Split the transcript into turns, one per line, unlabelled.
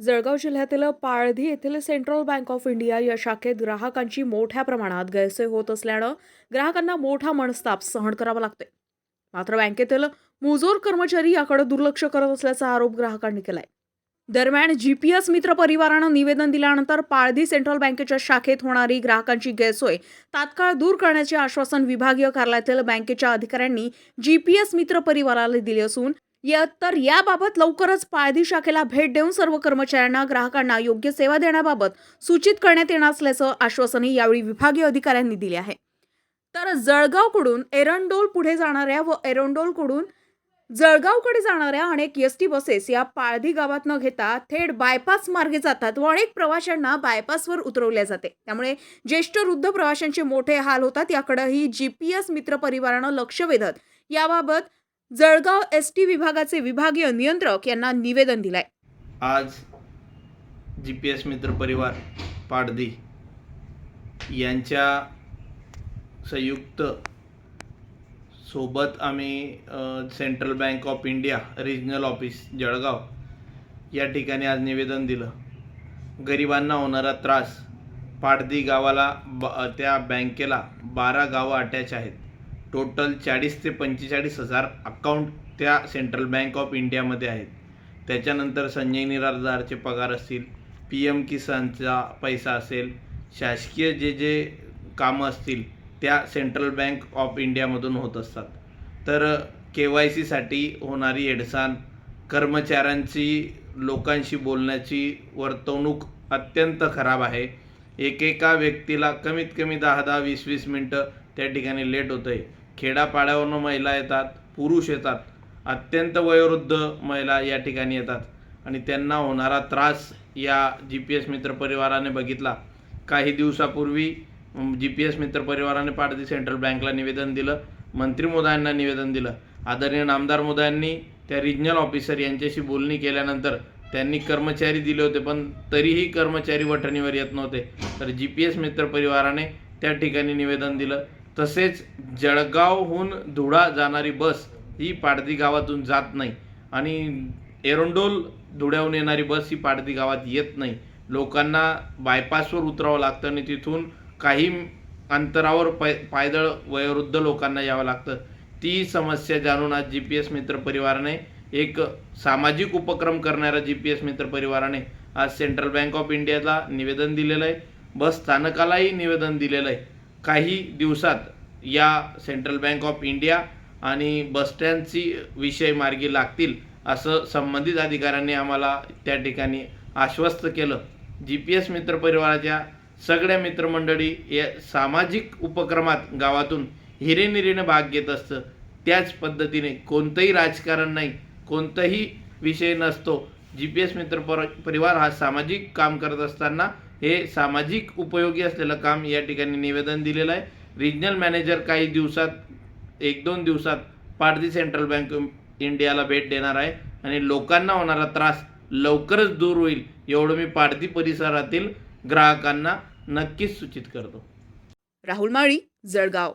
जळगाव जिल्ह्यातील पाळधी येथील central bank of India या शाखेत ग्राहकांची मोठ्या प्रमाणात गैरसोय होत असल्यानं ग्राहकांना मोठा मनस्ताप सहन करावा लागतोय. मात्र बँकेतील मुजोर कर्मचारी याकडे दुर्लक्ष करत असल्याचा आरोप ग्राहकांनी केलाय. दरम्यान जीपीएस मित्र परिवारानं निवेदन दिल्यानंतर पाळधी सेंट्रल बँकेच्या शाखेत होणारी ग्राहकांची गैरसोय तात्काळ दूर करण्याचे आश्वासन विभागीय कार्यालयातील बँकेच्या अधिकाऱ्यांनी जीपीएस मित्र परिवाराला दिले असून या तर याबाबत लवकरच पाळधी शाखेला भेट देऊन सर्व कर्मचाऱ्यांना ग्राहकांना योग्य सेवा देण्याबाबत सूचित करण्यात येणार असल्याचं आश्वासनही यावेळी विभागीय अधिकाऱ्यांनी दिले आहे. तर जळगावकडून एरंडोल पुढे जाणाऱ्या व एरंडोलकडून जळगावकडे जाणाऱ्या अनेक एस टी बसेस या पाळधी गावात न घेता थेट बायपास मार्गे जातात व अनेक प्रवाशांना बायपासवर उतरवल्या जाते. त्यामुळे ज्येष्ठ वृद्ध प्रवाशांचे मोठे हाल होतात. याकडेही जी पी एस मित्र परिवारानं लक्ष वेधत. याबाबत जळगाव एस टी विभागाचे विभागीय नियंत्रक यांना निवेदन दिलंय.
आज जी पी एस मित्र परिवार पाडदी यांच्या संयुक्त सोबत आम्ही central bank of India regional office Jalgaon या ठिकाणी आज निवेदन दिलं. गरिबांना होणारा त्रास पाडदी गावाला ब त्या बँकेला बारा गावं अटॅच आहेत. टोटल चाळीस ते पंचेचाळीस हजार अकाउंट त्या सेंट्रल बँक ऑफ इंडियामध्ये आहेत. त्याच्यानंतर संजय निराधारचे पगार असतील पी एम किसानचा पैसा असेल शासकीय जे जे कामं असतील त्या सेंट्रल बँक ऑफ इंडियामधून होत असतात. तर के वाय सीसाठी होणारी एडसान कर्मचाऱ्यांची लोकांशी बोलण्याची वर्तवणूक अत्यंत खराब आहे. एकेका व्यक्तीला कमीत कमी दहा दहा वीस वीस मिनटं त्या ठिकाणी लेट होतं आहे खेडापाड्यावरून महिला येतात पुरुष येतात अत्यंत वयोवृद्ध महिला या ठिकाणी येतात. आणि त्यांना होणारा त्रास या जी पी एस मित्र परिवाराने बघितला. काही दिवसापूर्वी जी पी एस मित्र परिवाराने पाडदी सेंट्रल बँकला निवेदन दिलं. मंत्री मोदयांना निवेदन दिलं. आदरणीय नामदार मोदयांनी त्या रिजनल ऑफिसर यांच्याशी बोलणी केल्यानंतर त्यांनी कर्मचारी दिले होते पण तरीही कर्मचारी वठणीवर येत नव्हते. तर जी पी एस मित्र परिवाराने त्या ठिकाणी निवेदन दिलं. तसेच जळगावहून धुळा जाणारी बस ही पाडदी गावातून जात नाही आणि एरोंडोल धुळ्याहून येणारी बस ही पाडदी गावात येत नाही. लोकांना बायपासवर उतरावं लागतं आणि तिथून काही अंतरावर पाय पायदळ वयोवृद्ध लोकांना यावं लागतं. ती समस्या जाणून आज जी पी एस मित्र परिवाराने एक सामाजिक उपक्रम करणाऱ्या जी पी एस मित्र परिवाराने आज सेंट्रल बँक ऑफ इंडियाला निवेदन दिलेलं आहे. बस स्थानकालाही निवेदन दिलेलं आहे. काही दिवसात या सेंट्रल बँक ऑफ इंडिया आणि बसस्टँडची विषय मार्गी लागतील असं संबंधित अधिकाऱ्यांनी आम्हाला त्या ठिकाणी आश्वस्त केलं. जी पी एस मित्र परिवाराच्या सगळ्या मित्रमंडळी या सामाजिक उपक्रमात गावातून हिरेनिरेनं भाग घेत असतं. त्याच पद्धतीने कोणतंही राजकारण नाही कोणताही विषय नसतो. जी पी एस मित्र पर परिवार हा सामाजिक काम करत असताना हे सामाजिक उपयोगी असलेलं काम या ठिकाणी निवेदन दिलेलं आहे. रिजनल मॅनेजर काही दिवसात एक दोन दिवसात पाडदी सेंट्रल बँक इंडियाला भेट देणार आहे आणि लोकांना होणारा त्रास लवकरच दूर होईल एवढं मी पाडदी परिसरातील ग्राहकांना नक्कीच सूचित करतो.
राहुल माळी जळगाव.